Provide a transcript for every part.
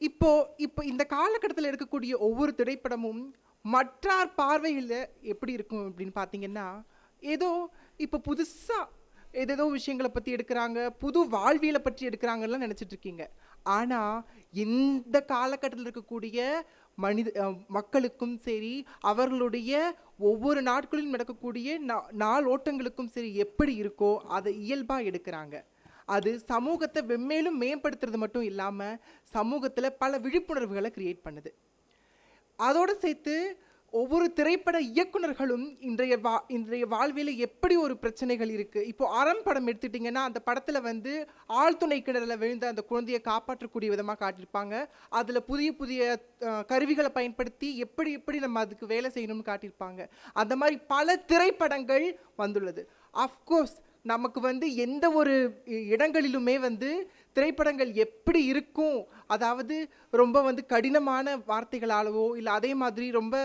இப்போ இப்போ இந்த காலகட்டத்தில் எடுக்கக்கூடிய ஒவ்வொரு திரைப்படமும் மற்றார் பார்வையில் எப்படி இருக்கும் அப்படின்னு பார்த்தீங்கன்னா ஏதோ இப்போ புதுசாக ஏதேதோ விஷயங்களை பற்றி எடுக்கிறாங்க புது வாழ்வியலை பற்றி எடுக்கிறாங்கலாம் நினச்சிட்டு இருக்கீங்க. ஆனால் இந்த காலகட்டத்தில் இருக்கக்கூடிய மனித மக்களுக்கும் சரி அவர்களுடைய ஒவ்வொரு நாட்களிலும் நடக்கக்கூடிய நா- நாள் ஓட்டங்களுக்கும் சரி எப்படி இருக்கோ அதை இயல்பாக எடுக்கிறாங்க. அது சமூகத்தை வெம்மேலும் மேம்படுத்துறது மட்டும் இல்லாமல் சமூகத்தில் பல விழிப்புணர்வுகளை கிரியேட் பண்ணுது. அதோடு சேர்த்து ஒவ்வொரு திரைப்பட இயக்குனர்களும் இன்றைய வா இன்றைய வாழ்வில் எப்படி ஒரு பிரச்சனைகள் இருக்குது இப்போது அறம் படம் எடுத்துட்டிங்கன்னா அந்த படத்தில் வந்து ஆழ்துணை கிணறுல விழுந்த அந்த குழந்தையை காப்பாற்றக்கூடிய விதமாக காட்டியிருப்பாங்க. அதில் புதிய புதிய கருவிகளை பயன்படுத்தி எப்படி எப்படி நம்ம அதுக்கு வேலை செய்யணும்னு காட்டியிருப்பாங்க. அந்த மாதிரி பல திரைப்படங்கள் வந்துள்ளது. அஃப்கோர்ஸ் நமக்கு வந்து எந்த ஒரு இடங்களிலுமே வந்து திரைப்படங்கள் எப்படி இருக்கும் அதாவது ரொம்ப வந்து கடினமான வார்த்தைகளாலவோ இல்லை அதே மாதிரி ரொம்ப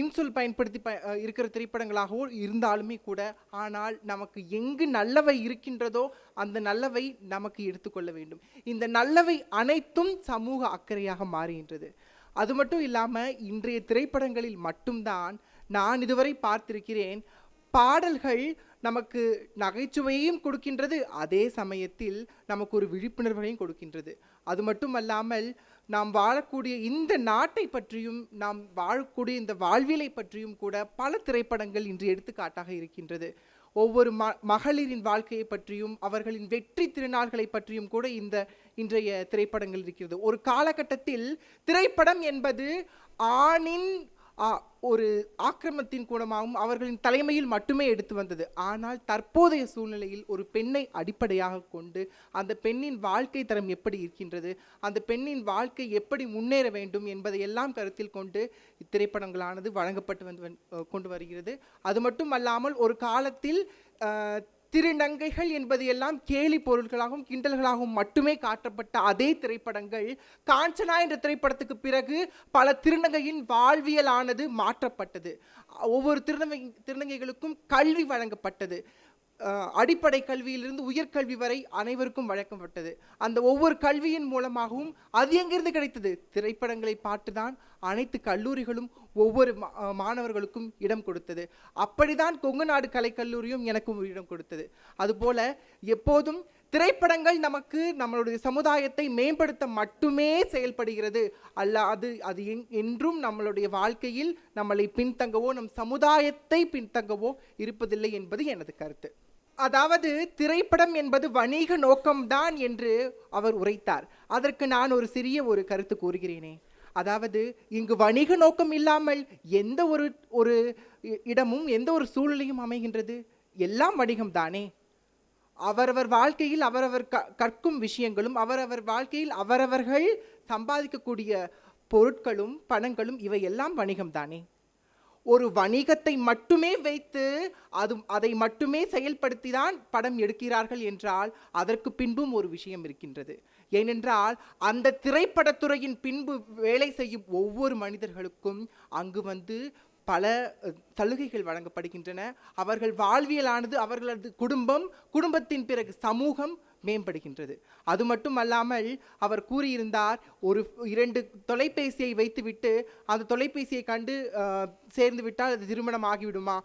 இன்சொல் பயன்படுத்தி ப இருக்கிற திரைப்படங்களாகவோ இருந்தாலுமே கூட ஆனால் நமக்கு எங்கு நல்லவை இருக்கின்றதோ அந்த நல்லவை நமக்கு எடுத்துக்கொள்ள வேண்டும். இந்த நல்லவை அனைத்தும் சமூக அக்கறையாக மாறுகின்றது. அது மட்டும் இல்லாமல் இன்றைய திரைப்படங்களில் மட்டும்தான் நான் இதுவரை பார்த்திருக்கிறேன் பாடல்கள் நமக்கு நகைச்சுவையையும் கொடுக்கின்றது அதே சமயத்தில் நமக்கு ஒரு விழிப்புணர்வையும் கொடுக்கின்றது. அது மட்டுமல்லாமல் நாம் வாழக்கூடிய இந்த நாட்டை பற்றியும் நாம் வாழக்கூடிய இந்த வாழ்வியலை பற்றியும் கூட பல திரைப்படங்கள் இன்று எடுத்துக்காட்டாக இருக்கின்றது. ஒவ்வொரு ம மகளிரின் வாழ்க்கையை பற்றியும் அவர்களின் வெற்றி திருநாள்களை பற்றியும் கூட இந்த இன்றைய திரைப்படங்கள் இருக்கிறது. ஒரு காலகட்டத்தில் திரைப்படம் என்பது ஆணின் ஒரு ஆக்கிரமத்தின் கூடமாகவும் அவர்களின் தலைமையில் மட்டுமே எடுத்து வந்தது. ஆனால் தற்போதைய சூழ்நிலையில் ஒரு பெண்ணை அடிப்படையாக கொண்டு அந்த பெண்ணின் வாழ்க்கை தரம் எப்படி இருக்கின்றது அந்த பெண்ணின் வாழ்க்கை எப்படி முன்னேற வேண்டும் என்பதை எல்லாம் கருத்தில் கொண்டு இத்திரைப்படங்களானது வழங்கப்பட்டு வந்து வந்- கொண்டு வருகிறது. அது மட்டும் அல்லாமல் ஒரு காலத்தில் திருநங்கைகள் என்பது எல்லாம் கேலி பொருட்களாகவும் கிண்டல்களாகவும் மட்டுமே காட்டப்பட்ட அதே திரைப்படங்கள் காஞ்சனா என்ற திரைப்படத்துக்கு பிறகு பல திருநங்கையின் வாழ்வியலானது மாற்றப்பட்டது. ஒவ்வொரு திருநங்கை திருநங்கைகளுக்கும் கல்வி வழங்கப்பட்டது. அடிப்படை கல்வியிலிருந்து உயர்கல்வி வரை அனைவருக்கும் வழங்கப்பட்டது. அந்த ஒவ்வொரு கல்வியின் மூலமாகவும் அது எங்கிருந்து கிடைத்தது? திரைப்படங்களை பார்த்துதான் அனைத்து கல்லூரிகளும் ஒவ்வொரு மா- மாணவர்களுக்கும் இடம் கொடுத்தது. அப்படிதான் கொங்கு நாடு கலைக்கல்லூரியும் எனக்கும் இடம் கொடுத்தது. அதுபோல எப்போதும் திரைப்படங்கள் நமக்கு நம்மளுடைய சமுதாயத்தை மேம்படுத்த மட்டுமே செயல்படுகிறது. அல்ல அது அது எங்- என்றும் நம்மளுடைய வாழ்க்கையில் நம்மளை பின்தங்கவோ நம் சமுதாயத்தை பின்தங்கவோ இருப்பதில்லை என்பது எனது கருத்து. அதாவது திரைப்படம் என்பது வணிக நோக்கம்தான் என்று அவர் உரைத்தார். அதற்கு நான் ஒரு சிறிய ஒரு கருத்து கூறுகிறேனே. அதாவது இங்கு வணிக நோக்கம் இல்லாமல் எந்த ஒரு ஒரு இ- இடமும் எந்த ஒரு சூழ்நிலையும் அமைகின்றது. எல்லாம் வணிகம் தானே. அவரவர் வாழ்க்கையில் அவரவர் க கற்கும் விஷயங்களும் அவரவர் வாழ்க்கையில் அவரவர்கள் சம்பாதிக்கக்கூடிய பொருட்களும் பணங்களும் இவை எல்லாம் வணிகம் தானே. ஒரு வணிகத்தை மட்டுமே வைத்து அது அதை மட்டுமே செயல்படுத்தி தான் படம் எடுக்கிறார்கள் என்றால் அதற்கு பின்பும் ஒரு விஷயம் இருக்கின்றது. ஏனென்றால் அந்த திரைப்படத்துறையின் பின்பு வேலை செய்யும் ஒவ்வொரு மனிதர்களுக்கும் அங்கு வந்து பல சலுகைகள் வழங்கப்படுகின்றன. அவர்கள் வாழ்வியலானது அவர்களது குடும்பம் குடும்பத்தின் பிறகு சமூகம் மேம்படுகின்றது. அது மட்டுமல்லாமல் அவர் கூறியிருந்தார் ஒரு இரண்டு தொலைபேசியை வைத்துவிட்டு அந்த தொலைபேசியை கண்டு சேர்ந்து விட்டால் அது திருமணம் ஆகிவிடுமா